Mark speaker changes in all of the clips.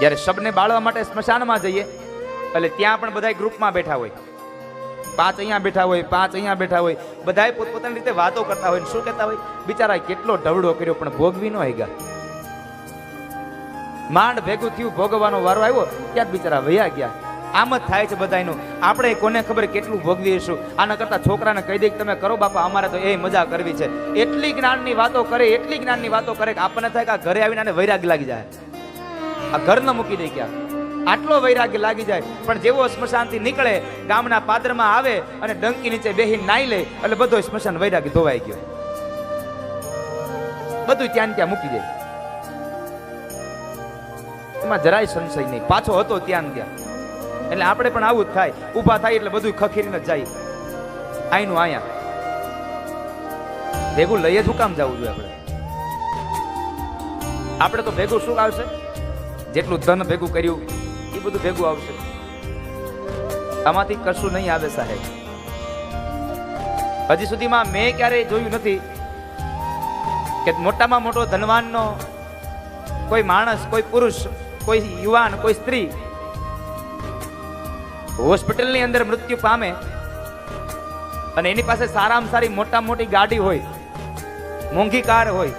Speaker 1: જ્યારે શબને બાળવા માટે સ્મશાનમાં જઈએ, એટલે ત્યાં પણ બધા ગ્રુપમાં બેઠા હોય. પાંચ અહીંયા બેઠા હોય, પાંચ અહીંયા બેઠા હોય. બધાએ પોતપોતાની રીતે વાતો કરતા હોય શું કહેતા હોય? બિચારા કેટલો ઢવડો કર્યો, પણ ભોગવી ન ગયા માંડ ભેગું થયું, ભોગવવાનો વારો આવ્યો, ત્યાં બિચારા વયા ગયા. આમ જ થાય છે બધાનું આપણે કોને ખબર કેટલું ભોગવીશું આના કરતા છોકરાને કહી દે કે તમે કરો બાપા, અમારે તો એ મજા કરવી છે. એટલી જ્ઞાનની વાતો કરે, એટલી જ્ઞાનની વાતો કરે કે આપણને થાય કે ઘરે આવીને વૈરાગ લાગી જાય. આ ઘર ન મૂકી દે ક્યાં આટલો વૈરાગ્ય લાગી જાય, પણ જેવો સ્મશાનથી નીકળે, ગામના પાદરમાં આવે અને ડંકી નીચે બેહી નાઈ લે, એટલે બધો સ્મશાન વૈરાગ્ય ધોવાઈ ગયો. બધું ત્યાં ત્યાં મૂકી દે. એમાં જરાય સંશય નહીં. પાછો હતો ત્યાં ત્યાં. એટલે આપણે પણ આવું જ થાય. ઊભા થાય એટલે બધું ખખેરીને જાય. આઈનું આયા. ભેગું લઈએ હું કામ જવું જોઈએ આપણે? આપણે તો ભેગું શું આવશે? જેટલું ધન ભેગું કર્યું, એ બધું ભેગું આવશે. આમાંથી કશું નહીં આવે સાહેબ. હજી સુધીમાં મેં ક્યારેય જોયું નથી કે મોટામાં મોટો ધનવાનનો કોઈ માણસ, કોઈ પુરુષ, કોઈ યુવાન, કોઈ સ્ત્રી હોસ્પિટલની અંદર મૃત્યુ પામે અને એની પાસે સારામાં સારી મોટા મોટી ગાડી હોય, મોંઘી કાર હોય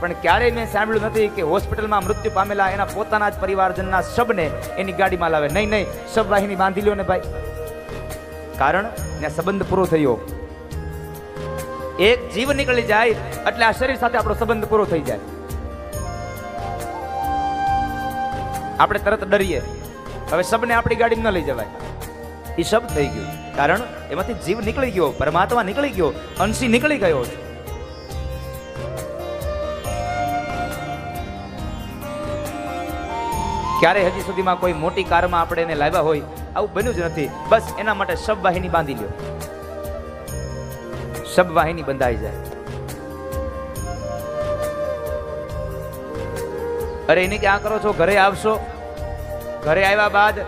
Speaker 1: પણ ક્યારેય મેં સાંભળ્યું નથી કે હોસ્પિટલમાં મૃત્યુ પામેલા એના પોતાના જ પરિવારજનના શબને એની ગાડીમાં લાવે. નહીં નહીં, શબ વાહિની બાંધી લ્યો ને ભાઈ. કારણ ત્યાં સંબંધ પૂરો થયો. એક જીવ નીકળી જાય એટલે આ શરીર સાથે આપણો સંબંધ પૂરો થઈ જાય. આપણે તરત ડરીએ. હવે શબને આપણી ગાડીમાં ન લઈ જવાય. એ શબ થઈ ગયું. કારણ એમાંથી જીવ નીકળી ગયો, પરમાત્મા નીકળી ગયો, અંશી નીકળી ગયો. છે ક્યારે હજી સુધીમાં કોઈ મોટી કારમાં આપણે એને લાવ્યા હોય, આવું બન્યું જ નથી. બસ એના માટે શબ વાહિની બાંધી લ્યો. શબ વાહિની બંધાઈ જાય. અરે એને ક્યાં કરો છો? ઘરે આવશો. ઘરે આવ્યા બાદ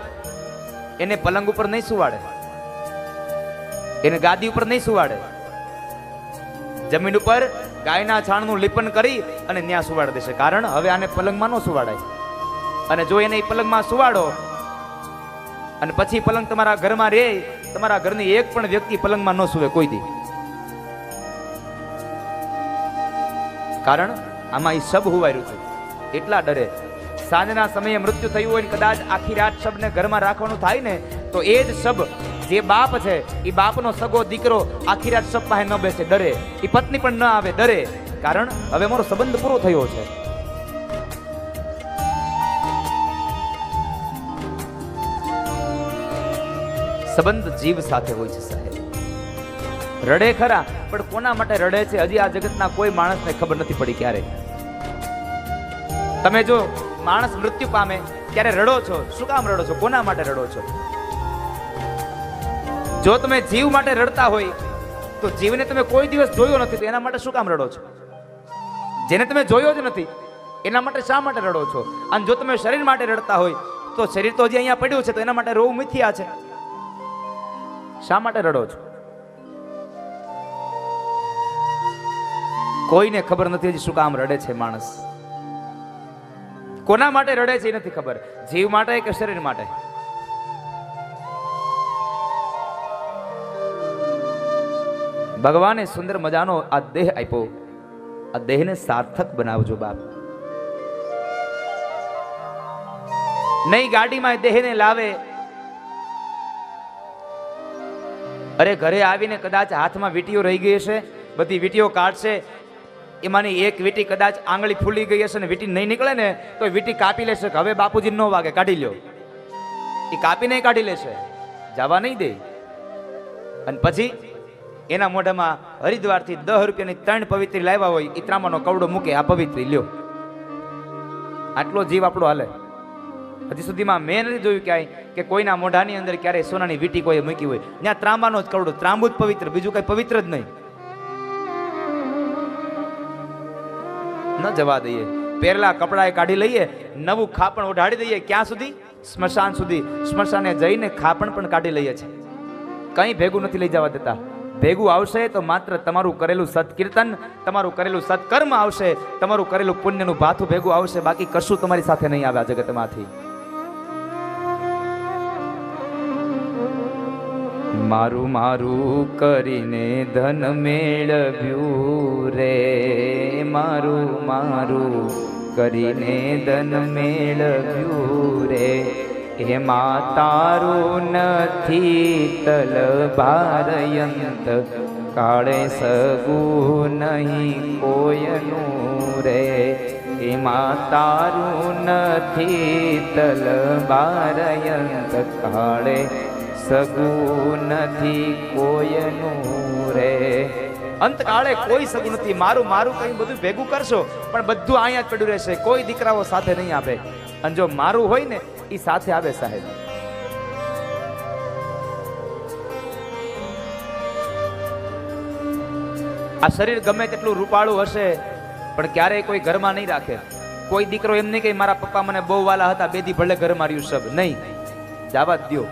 Speaker 1: એને પલંગ ઉપર નહીં સુવાડે. એને ગાદી ઉપર નહીં સુવાડે. જમીન ઉપર ગાયના છાણનું લીપન કરી અને ત્યાં સુવાડી દેશે. કારણ હવે આને પલંગમાં ન સુવાડાય. અને જો એને પલંગમાં સુવાડો, અને પછી પલંગ તમારા ઘરમાં રહે તમારા ઘરની એક પણ વ્યક્તિ પલંગમાં ન સુવે કોઈ દી. કારણ આમાં એ શબ હુવાયું છે. એટલા ડરે. સાંજના સમયે મૃત્યુ થયું હોય કદાચ આખી રાત શબને ઘરમાં રાખવાનું થાય ને, તો એ જ શબ, જે બાપ છે એ બાપનો સગો દીકરો આખી રાત શબ પાસે ન બેસે, ડરે. એ પત્ની પણ ન આવે, ડરે. કારણ હવે મારો સંબંધ પૂરો થયો છે. સંબંધ જીવ સાથે હોય છે સાહેબ. રડે ખરા, પણ કોના માટે રડે છે? હજી આ જગતના કોઈ માણસને ખબર નથી પડી ક્યારે. તમે જો માણસ મૃત્યુ પામે ત્યારે રડો છો? શું કામ રડો છો? કોના માટે રડો છો? જો તમે જીવ માટે રડતા હોય, તો જીવને તમે કોઈ દિવસ જોયો નથી, તો એના માટે શું કામ રડો છો? જેને તમે જોયો જ નથી, એના માટે શા માટે રડો છો? અને જો તમે શરીર માટે રડતા હોય, તો શરીર તો હજી અહીંયા પડ્યું છે, તો એના માટે રોવું મિથિયા છે. શા માટે રડો છો? કોઈને ખબર નથી હજી શું કામ રડે છે માણસ. કોના માટે રડે છે એ નથી ખબર. જીવ માટે કે શરીર માટે? ભગવાને સુંદર મજાનો આ દેહ આપ્યો. આ દેહને સાર્થક બનાવજો બાપ. નહીં ગાડીમાં દેહને લાવે અરે ઘરે આવીને કદાચ હાથમાં વીટીઓ રહી ગઈ હશે, બધી વીટીઓ કાઢશે, એમાંની એક વીટી કદાચ આંગળી ફૂલી ગઈ હશે ને વીટી નહીં નીકળે ને, તો વીટી કાપી લેશે. હવે બાપુજી નો વાગે, કાઢી લ્યો. એ કાપીને કાઢી લેશે. જવા નહીં દે. અને પછી એના મોઢામાં હરિદ્વારથી દહ રૂપિયાની ત્રણ પવિત્રી લાવ્યા હોય, ઈત્રામાનો કવડો મૂકે, આ પવિત્રી, લ્યો. આટલો જીવ આપણો હાલે. હજી સુધીમાં મેં નથી જોયું ક્યાંય કે કોઈના મોઢાની અંદર ક્યારેય સોનાની વીટી કોઈ મૂકી હોય. ત્યાં ત્રાંબાનો જ કવડો ત્રાંબુ જ પવિત્ર, બીજું કઈ પવિત્ર જ નહીં. ન જવા દઈએ. પહેરલા કપડા કાઢી લઈએ, નવું ખાપણ ઓઢાડી દઈએ. ક્યાં સુધી? સ્મશાન સુધી. સ્મશાને જઈને ખાપણ પણ કાઢી લઈએ છે કંઈ ભેગું નથી લઈ જવા દેતા. ભેગું આવશે તો માત્ર તમારું કરેલું સત્કીર્તન, તમારું કરેલું સત્કર્મ આવશે, તમારું કરેલું પુણ્યનું ભાથું ભેગું આવશે, બાકી કશું તમારી સાથે નહીં આવે આ જગતમાંથી. મારું મારું કરીને ધન મેળવ્યું રે. મારું મારું કરીને ધન મેળવ્યું રે. એમાં તારું નથી તલ ભારયંત કાળે સગું નહીં કોયનું રે. એમાં તારું નથી તલ ભારયંત કાળે સગું નથી કોયનું રે. અંતકાળે કોઈ સગું નથી. મારું મારું કઈ બધું ભેગું કરશો, પણ બધું અહીંયા જ પડ્યું રહેશે. કોઈ દીકરાઓ સાથે નહીં આવે. અને જો મારું હોય ને એ સાથે આવે સાહેબ. આ શરીર ગમે તેટલું રૂપાળું હશે, પણ ક્યારેય કોઈ ઘરમાં નહીં રાખે. કોઈ દીકરો એમ નહીં કે મારા પપ્પા મને બહુ વાલા હતા, બેદી ભલે ઘર માર્યું સબ. નહીં. જવા દો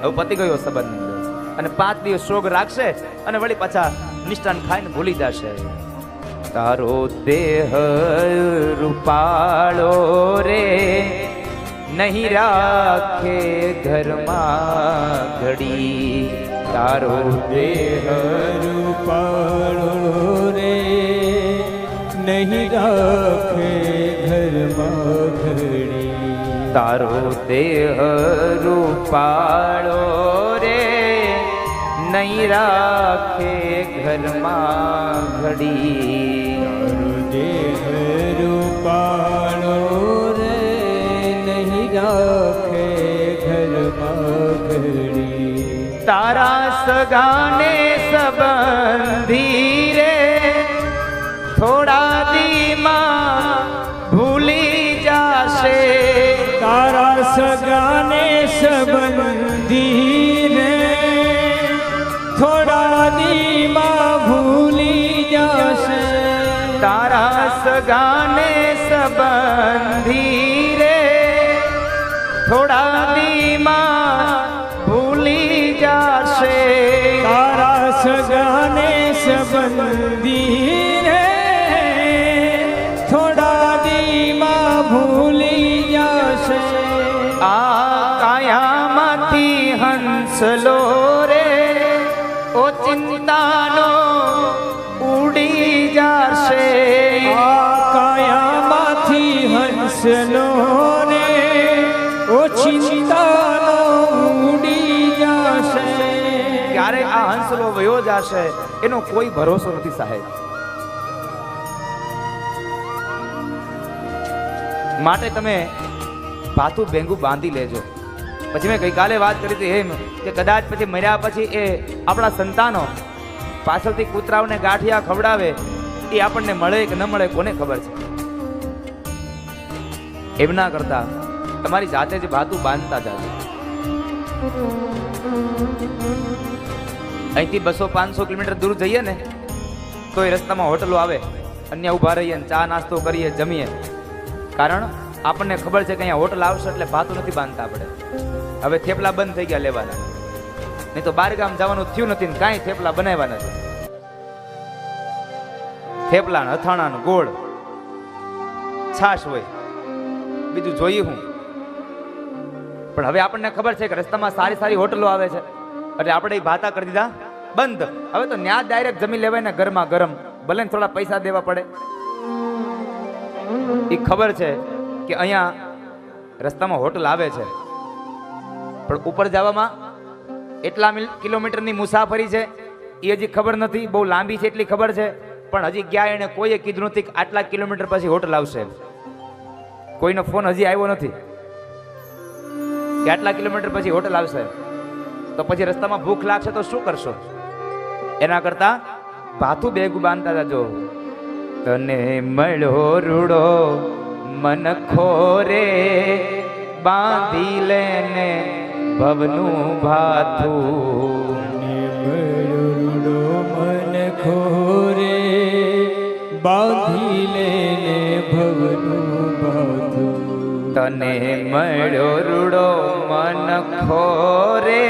Speaker 1: હવે પતી ગયો સંબંધ. અને પાંચ દિવસ શોગ રાખશે અને વળી પાછા મિષ્ટાન ખાઈને ભૂલી જશે. તારો દેહ રૂપાળો રે નહીં રાખે ઘરમાં ઘડી. તારો દેહ
Speaker 2: રૂપાળો રે નહીં રાખે ઘરમાં ઘડી.
Speaker 1: તારો દેહ રૂપાળો રે નહીં રાખે ઘરમાં ઘડી.
Speaker 2: દેહ રૂપાળો રે નહીં રાખે ઘરમાં ઘડી.
Speaker 1: તારા સગાને સંબંધી
Speaker 2: તારા હંસનો રે ઓ ચિંતાનો ઉડી જશે
Speaker 1: ક્યારે આ હંસલો વયો જાશે, એનો કોઈ ભરોસો નથી સાહેબ. માટે તમે ભાથું ભેંગું બાંધી લેજો. પછી મેં ગઈકાલે વાત કરી હતી એમ કે કદાચ પછી મર્યા પછી એ આપણા સંતાનો પાછળથી કૂતરાઓને ગાંઠિયા ખવડાવે, એ આપણને મળે કે ન મળે કોને ખબર છે? એમ ના કરતા તમારી જાતે જ ભાતું બાંધતા જાજો. અહીંથી બસો પાંચસો કિલોમીટર દૂર જઈએ ને તો એ રસ્તામાં હોટલો આવે, અન્ય ઊભા રહીએ ને ચા નાસ્તો કરીએ, જમીએ. કારણ આપણને ખબર છે કે અહીંયા હોટલ આવશે એટલે ભાતું નથી બાંધતા આપણે. હવે થેપલા બંધ થઈ ગયા લેવાના. નહીં તો બાર ગામ જવાનું થયું નથી ને કાંઈ થેપલા બનાવ્યા નથી. થેપલા અથાણા ગોળ, છાશ હોય. બીજું જોઈએ હું. પણ હવે આપણને ખબર છે કે રસ્તામાં સારી સારી હોટલો આવે છે. એટલે આપણે ભાતા કરી દીધા. બંધ. હવે તો ન્યા ડાયરેક્ટ જમી લેવાય ને ગરમા ગરમ. ભલે થોડા પૈસા દેવા પડે. એ ખબર છે કે અહીંયા રસ્તામાં હોટલ આવે છે. પણ ઉપર જવામાં એટલા કિલોમીટરની મુસાફરી છે. એ હજી ખબર નથી. બહુ લાંબી છે એટલી ખબર છે. પણ હજી ગયા એને કોઈએ કીધું નથી કે આટલા કિલોમીટર પછી હોટલ આવશે કોઈનો ફોન હજી આવ્યો નથી. કે આટલા કિલોમીટર પછી હોટલ આવશે. તો પછી રસ્તામાં ભૂખ લાગશે તો શું કરશો? એના કરતા ભાથું બેગું બાંધતા જાજો. તને મળ્યો રૂડો, મન ખોરે, બાંધી લેને ભવનું ભાથું.
Speaker 2: બાંધી લેને ભવનું બાધું
Speaker 1: તને મળ્યો રૂડો મન ખોરે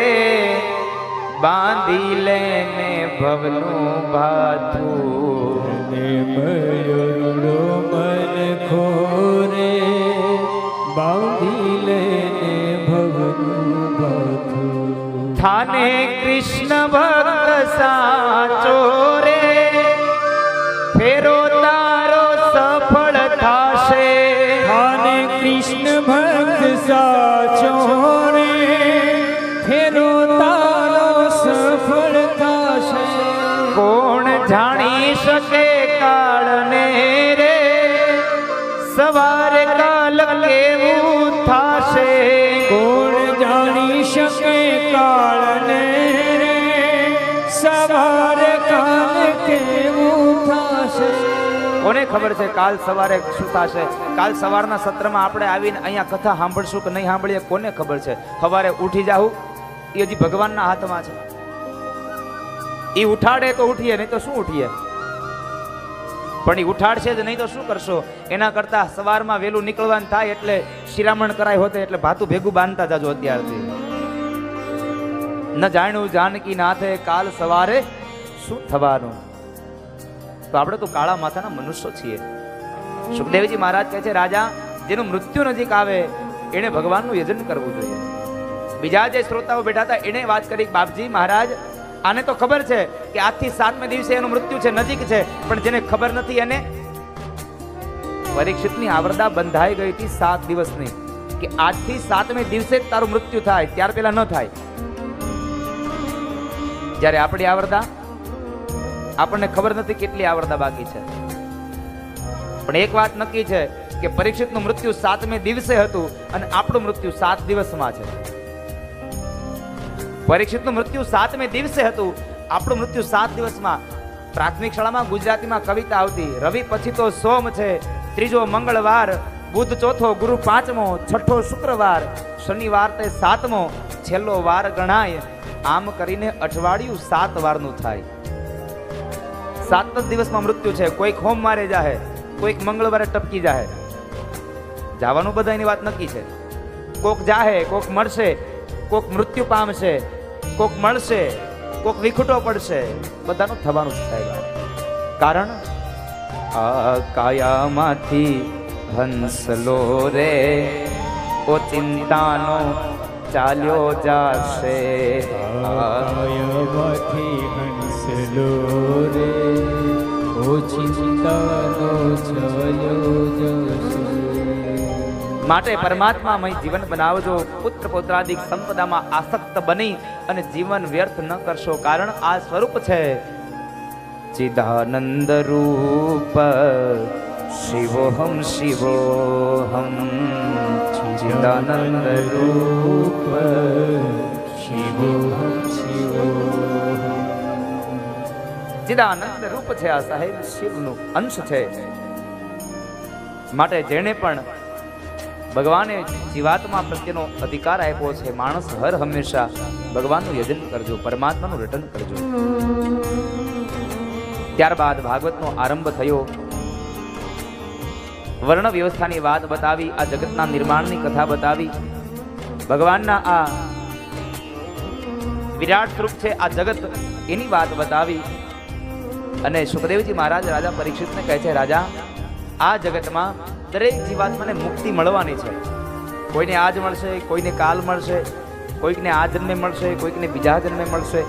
Speaker 1: બાંધી લેને ભવનું બાંધું
Speaker 2: તને મળ્યો રૂડો મન ખોરે બાંધી લેને ભવનું બાથું
Speaker 1: થાને કૃષ્ણ ભક્ત સાચો સવારે કાલ કેવું થાશે?
Speaker 2: કોણ જાણી શકે કાળને રે? સવાર કાલ કેવું થશે?
Speaker 1: કોને ખબર છે કાલ સવારે શું થશે? કાલ સવારના સત્રમાં આપણે આવીને અહીંયા કથા સાંભળશું કે નહીં સાંભળીએ? કોને ખબર છે? સવારે ઉઠી જાવું એ હજી ભગવાનના હાથમાં છે. એ ઉઠાડે તો ઉઠીએ નહીં તો શું ઉઠીએ? પણ એ ઉઠાડશે જ નહીં તો શું કરશો? એના કરતા સવારમાં વહેલું નીકળવાનું થાય એટલે શિરામણ કરાય હોતે એટલે ભાતું ભેગું બાંધતા જાજો અત્યારથી. ન જાણ્યું જાનકી નાથે કાલ સવારે શું થવાનું? તો આપણે તો કાળા માથાના મનુષ્યો છીએ. સુખદેવજી મહારાજ કહે છે, રાજા, જેનું મૃત્યુ નજીક આવે, એણે ભગવાનનું યજન કરવું જોઈએ. બીજા જે શ્રોતાઓ બેઠા હતા, એણે વાત કરી, બાપજી મહારાજ આને તો ખબર છે કે આજથી સાતમે દિવસે એનું મૃત્યુ છે, નજીક છે, પણ જેને ખબર નથી એને પરીક્ષિતની આવરદા બંધાઈ ગઈ હતી સાત દિવસની કે આજથી સાતમે દિવસે તારું મૃત્યુ થાય, ત્યાર પહેલા ન થાય. જ્યારે આપણી આવરદા, આપણને ખબર નથી કેટલી આવરદા બાકી છે. પણ એક વાત નક્કી છે કે પરીક્ષિતનું મૃત્યુ સાતમે દિવસે હતું અને આપણું મૃત્યુ સાત દિવસમાં છે. પરીક્ષિતનું મૃત્યુ સાતમે દિવસે હતું. આપણું મૃત્યુ સાત દિવસમાં પ્રાથમિક શાળામાં ગુજરાતીમાં કવિતા આવતી. રવિ પછી તો સોમ છે. ત્રીજો મંગળવાર, બુધ ચોથો ગુરુ પાંચમો, છઠ્ઠો શુક્રવાર, શનિવાર તે સાતમો, છેલ્લો વાર ગણાય. આમ કરીને અઠવાડિયું સાત વારનું થાય. સાત જ દિવસમાં મૃત્યુ છે. કોઈક હોમ મારે જાહે, કોઈક મંગળવારે ટપકી જાહે. જવાનું બધાની વાત નક્કી છે. કોક જાહે, કોક મળશે કોક મૃત્યુ પામશે, કોક મળશે, કોક વિખૂટો પડશે, બધાનું થવાનું જ સાહેબ કારણ? આ કાયામાંથી હંસલો રે, ઓ ચિંતાનો ચાલ્યો જાશે. આ
Speaker 2: આયમાંથી હંસલો રે, ઓ ચિંતાનો ચાલ્યો જશે.
Speaker 1: માટે પરમાત્મામય જીવન બનાવજો. પુત્ર પુત્રાદિક સંપદામાં આસક્ત બની અને જીવન વ્યર્થ ન કરશો કારણ આ સ્વરૂપ છે. ચિદાનંદ રૂપ શિવોહમ શિવોહમ. ચિદાનંદ રૂપ
Speaker 2: શિવોહમ શિવોહમ.
Speaker 1: ચિદાનંદ રૂપ છે આ સાહેબ શિવનું અંશ છે. માટે જેણે પણ ભગવાને જીવાત્મા પ્રત્યેનો અધિકાર આપ્યો છે. માણસ હર હંમેશા ભગવાનનું યજન કરજો, પરમાત્માનું રટન કરજો. ત્યારબાદ ભાગવતનો આરંભ થયો. વર્ણ વ્યવસ્થાની વાત બતાવી, આ જગતના નિર્માણની કથા બતાવી. ભગવાનના આ વિરાટ સ્વરૂપ છે, આ જગત એની વાત બતાવી. અને સુખદેવજી મહારાજ રાજા પરીક્ષિતને કહે છે, રાજા, આ જગતમાં દરેક જીવાત્માને મુક્તિ મળવાની છે. કોઈને આજ મળશે, કોઈને કાલ મળશે, કોઈકને આ જન્મે મળશે, કોઈકને બીજા જન્મે મળશે.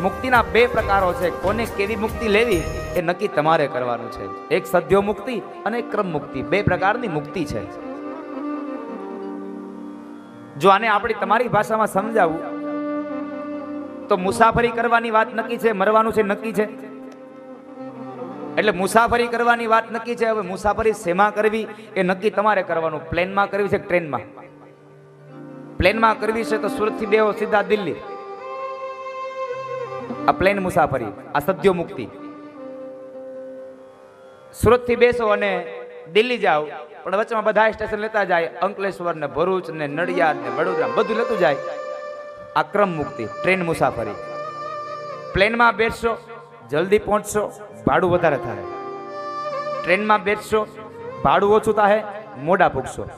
Speaker 1: મુક્તિના બે પ્રકારો છે. કોને કેવી મુક્તિ લેવી એ નક્કી તમારે કરવાનું છે. એક સદ્યો મુક્તિ અને ક્રમ મુક્તિ. બે પ્રકારની મુક્તિ છે. જો આને આપણે તમારી ભાષામાં સમજાવું, તો મુસાફરી કરવાની વાત નક્કી છે, મરવાનું છે, નક્કી છે. એટલે મુસાફરી કરવાની વાત નક્કી છે. હવે મુસાફરી શેમાં કરવી? એ નક્કી તમારે કરવાનું. પ્લેનમાં કરવી છે ટ્રેનમાં? પ્લેનમાં કરવી છે તો સુરતથી બેહો સીધા દિલ્હી. આ પ્લેન મુસાફરી, આ સદ્યો મુક્તિ. સુરતથી બેસો અને દિલ્હી જાઓ. પણ વચમાં બધા સ્ટેશન લેતા જાય. અંકલેશ્વર ને ભરૂચ ને નડિયાદ ને વડોદરા, બધું લેતું જાય. આ ક્રમ મુક્તિ, ટ્રેન મુસાફરી. પ્લેનમાં બેસશો, જલ્દી પહોંચશો. ભાડું વધારે થાય. ટ્રેનમાં બેસશો, ભાડું ઓછું થાય, મોડા પૂગશો.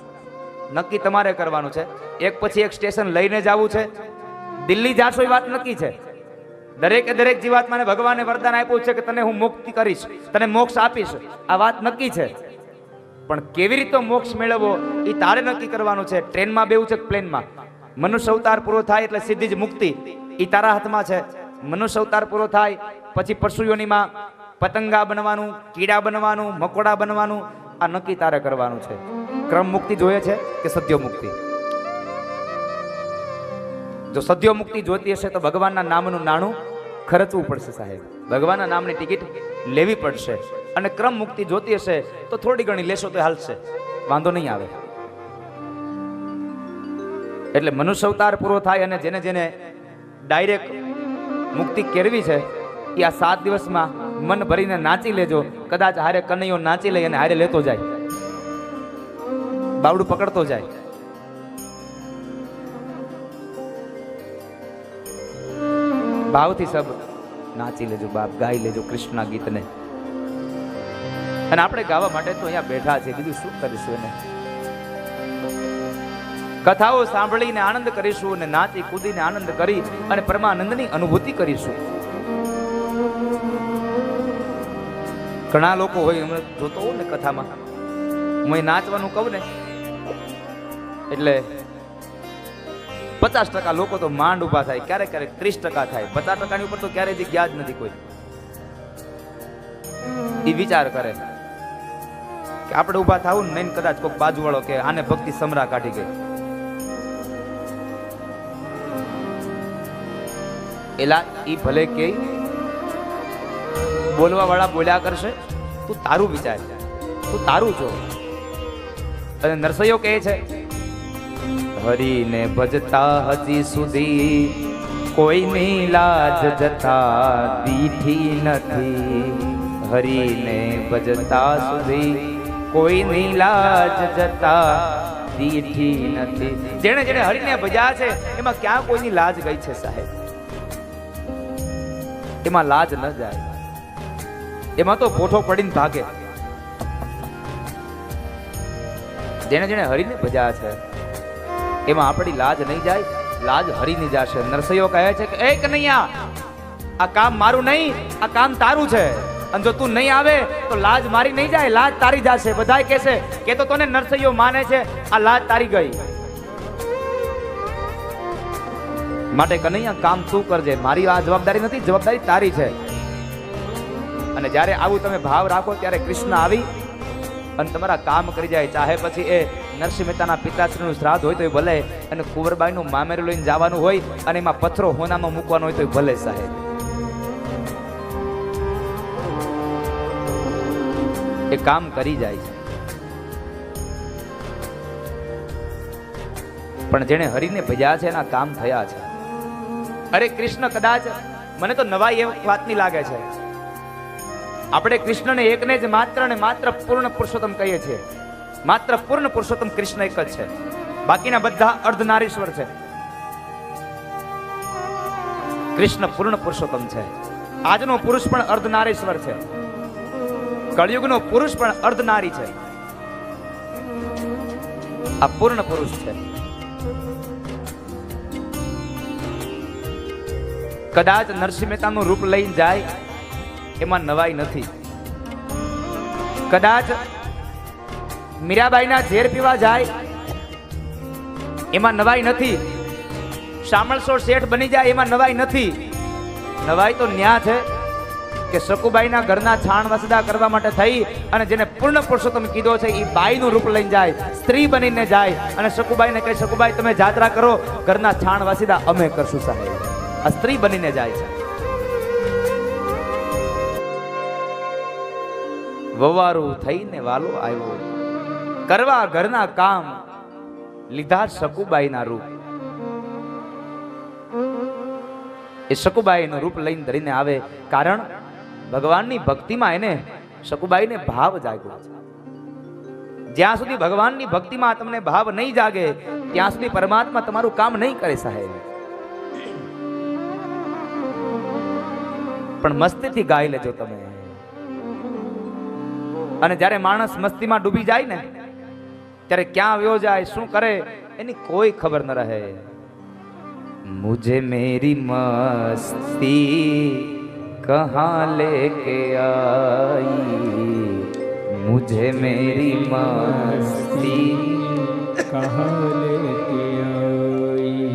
Speaker 1: નક્કી તમારે કરવાનું છે. એક પછી એક સ્ટેશન લઈને જવું છે. દિલ્હી જાશો એ વાત નક્કી છે. દરેકે દરેક જીવાત્માને ભગવાને વરદાન આપ્યું છે કે તને હું મુક્તિ કરીશ, તને મોક્ષ આપીશ. આ વાત નક્કી છે. પણ કેવી રીતે મોક્ષ મેળવવો એ તારે નક્કી કરવાનું છે. ટ્રેનમાં બેવું છે પ્લેનમાં? મનુષ્ય અવતાર પૂરો થાય એટલે સીધી જ મુક્તિ. એ તારા હાથમાં છે. મનુષ્ય અવતાર પૂરો થાય, પછી પરશુયોનીમાં પતંગા બનવાનું, કીડા બનવાનું, મકોડા બનવાનું, આ નક્કી તારે કરવાનું છે. ક્રમ મુક્તિ જોઈએ છે કે સદ્યો મુક્તિ? જો સદ્યો મુક્તિ જોતી હશે તો ભગવાનના નામનું નાણું ખર્ચવું પડશે સાહેબ. ભગવાનના નામની ટિકિટ લેવી પડશે. અને ક્રમ મુક્તિ જોતી હશે તો થોડી ઘણી લેશો તો હાલશે. વાંધો નહીં આવે. એટલે મનુષ્ય અવતાર પૂરો થાય અને જેને જેને ડાયરેક્ટ મુક્તિ કેળવી છે, એ આ સાત દિવસમાં મન ભરીને નાચી લેજો. કદાચ હારે કનૈયો નાચી લઈ અને હારે લેતો જાય. બાવડું પકડતો જાય. ભાવથી સબ નાચી લેજો, બાપ ગાઈ લેજો કૃષ્ણ ગીતને. અને આપણે ગાવા માટે તો અહીંયા બેઠા છે બીજું શું કરીશું એને? કથાઓ સાંભળીને આનંદ કરીશું અને નાચી કૂદીને આનંદ કરી અને પરમાનંદની અનુભૂતિ કરીશું. ઘણા લોકો હોય અમે જોતો હોઉં ને કથામાં. હું નાચવાનું કહું ને, એટલે પચાસ ટકા લોકો તો માંડ ઊભા થાય, ક્યારેક ક્યારેક ત્રીસ ટકા થાય. પચાસ ટકાની ઉપર તો ક્યારેય ગયા જ નથી કોઈ. એ વિચાર કરે કે આપણે ઊભા થવું ને કદાચ કોઈક બાજુવાળો કે આને ભક્તિ સમરા કાઢી ગઈ. એલા એ ભલે કે બોલવા વાળા બોલ્યા કરશે? તું તારું વિચાર, તું તારું જો. અને નરસૈયો કહે છે, હરીને ભજતા હજી સુધી કોઈની લાજ જતા દીઠી નથી. હરીને ભજતા સુધી કોઈની લાજ જતા દીઠી નથી. જેણે જેણે હરીને ભજ્યા છે, એમાં ક્યાં કોઈની લાજ ગઈ છે સાહેબ? એમાં લાજ ન જાય. એમાં તો પોઠો પડીને ભાગે. જેને જેને હરીને ભજ્યા છે, એમાં આપણી લાજ નહીં જાય, લાજ હરીની જશે. નરસૈયો કહે છે કે, એ કનૈયા, આ કામ મારું નહીં, આ કામ તારું છે. અને જો તું નહીં આવે, તો લાજ મારી નહીં જાય, લાજ તારી જશે. બધાય કહેશે કે તો તને નરસૈયો માને છે, આ લાજ તારી ગઈ. માટે કનૈયા, કામ તું કરજે. મારી આ જવાબદારી નથી, જવાબદારી તારી છે. અને જ્યારે આવું તમે ભાવ રાખો ત્યારે કૃષ્ણ આવી અને તમારા કામ કરી જાય. ચાહે પછી એ નરસિંહ મહેતાના પિતાશ્રીનું શ્રાદ્ધ હોય તો ભલે, અને કુંવરબાઈનું મામેરું લઈને જવાનું હોય, અને એમાં પથ્થરો હોનામાં મૂકવાનો હોય તો ભલે સાહેબ. એ કામ કરી જાય છે. પણ જેણે હરિને ભજ્યા છે, એના કામ થયા છે. અરે કૃષ્ણ કદાચ મને તો નવાઈ એ વાતની લાગે છે. આપણે કૃષ્ણને એકને જ માત્ર ને માત્ર પૂર્ણ પુરુષોત્તમ કહીએ છીએ. માત્ર પૂર્ણ પુરુષોત્તમ કૃષ્ણ એક જ છે. બાકીના બધા અર્ધનારીશ્વર છે. કૃષ્ણ પૂર્ણ પુરુષોત્તમ છે. આજનો પુરુષ પણ અર્ધનારીશ્વર છે. કળિયુગનો પુરુષ પણ અર્ધનારી છે. આ પૂર્ણ પુરુષ છે. કદાચ નરસિંહ મહેતાનું રૂપ લઈને જાય એમાં નવાઈ નથી. કદાચ મીરાબાઈના ઝેર પીવા જાય, એમાં નવાઈ નથી. શામળસો શેઠ બની જાય, એમાં નવાઈ નથી. નવાઈ તો ન્યા છે કે સકુબાઈના ઘરના છાણ વસદા કરવા માટે થઈ અને જેને પૂર્ણ પુરુષોત્તમ કીધો છે એ બાઈનું રૂપ લઈને જાય, સ્ત્રી બનીને જાય અને સકુબાઈને કહે સકુબાઈ તમે જાત્રા કરો, ઘરના છાણ વસીદા અમે કરશું સાહેબ. આ સ્ત્રી બનીને જાય છે. વવારું થઈને વાલો આવ્યો. કરવા ઘરના કામ લીધા શકુબાઈના રૂપ. એ શકુબાઈનું રૂપ લઈને ધરીને આવે કારણ ભગવાનની ભક્તિમાં એને શકુબાઈને ભાવ જાગ્યો. જ્યાં સુધી ભગવાનની ભક્તિમાં તમને ભાવ નહીં જાગે, ત્યાં સુધી પરમાત્મા તમારું કામ નહીં કરે સાહેબ. પણ મસ્તીથી ગાઈ લેજો તમે. અને જ્યારે માણસ મસ્તીમાં ડૂબી જાય ને, ત્યારે ક્યાં આવ્યો જાય, શું કરે, એની કોઈ ખબર ન રહે. મુજે મેરી મસ્તી કહા લેકે આઈ? મુજે
Speaker 2: મેરી મસ્તી કહા
Speaker 1: લેકે આઈ?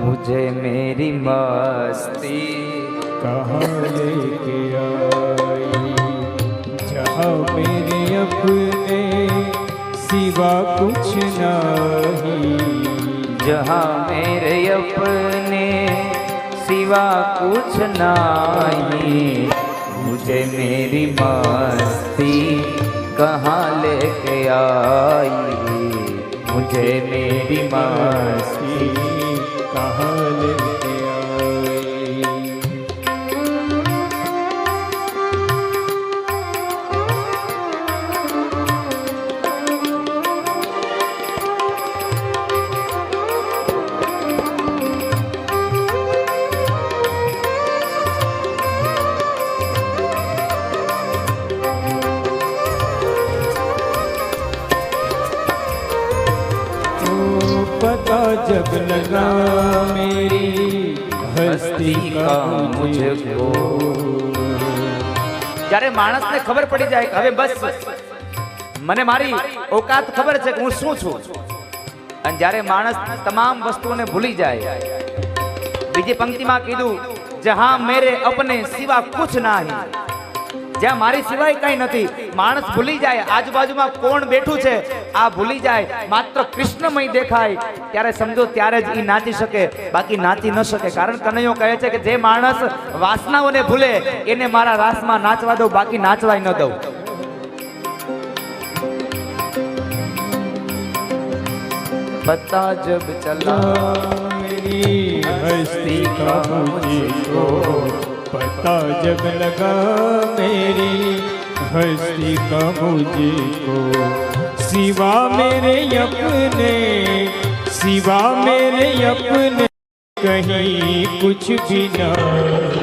Speaker 1: મુજે
Speaker 2: મેરી મસ્તી કહા લેકે આઈ? अपने सिवा कुछ नहीं
Speaker 1: जहाँ मेरे अपने सिवा कुछ नहीं मुझे मेरी मस्ती कहाँ लेके आई मुझे मेरी मस्ती
Speaker 2: कहाँ पता जब लगा मेरी हस्ती का मुझको
Speaker 1: જ્યારે માણસને ખબર પડી જાય કે હવે બસ મને મારી ઓકાત ખબર છે કે હું શું છું અને જ્યારે માણસ તમામ વસ્તુઓને ભૂલી જાય બીજી પંક્તિમાં કીધું જહાં મેરે અપને સિવા કુછ નહીં જ્યાં મારી સિવાય કઈ નથી માણસ ભૂલી જાય આજુબાજુમાં કોણ બેઠું છે આ ભૂલી જાય માત્ર કૃષ્ણમય દેખાય ત્યારે સમજો ત્યારે જ એ નાચી શકે બાકી નાચી ન શકે કારણ કનૈયો કહે છે કે જે માણસ વાસનાઓને ભૂલે એને મારા રાસમાં નાચવા દઉં બાકી નાચવાય ન દઉં પતા જબ ચલા
Speaker 2: मेरी हस्ती का मुझको पता जब लगा मेरी हस्ती का मुझको सिवा मेरे अपने सिवा मेरे अपने कहीं कुछ भी नहीं मुझे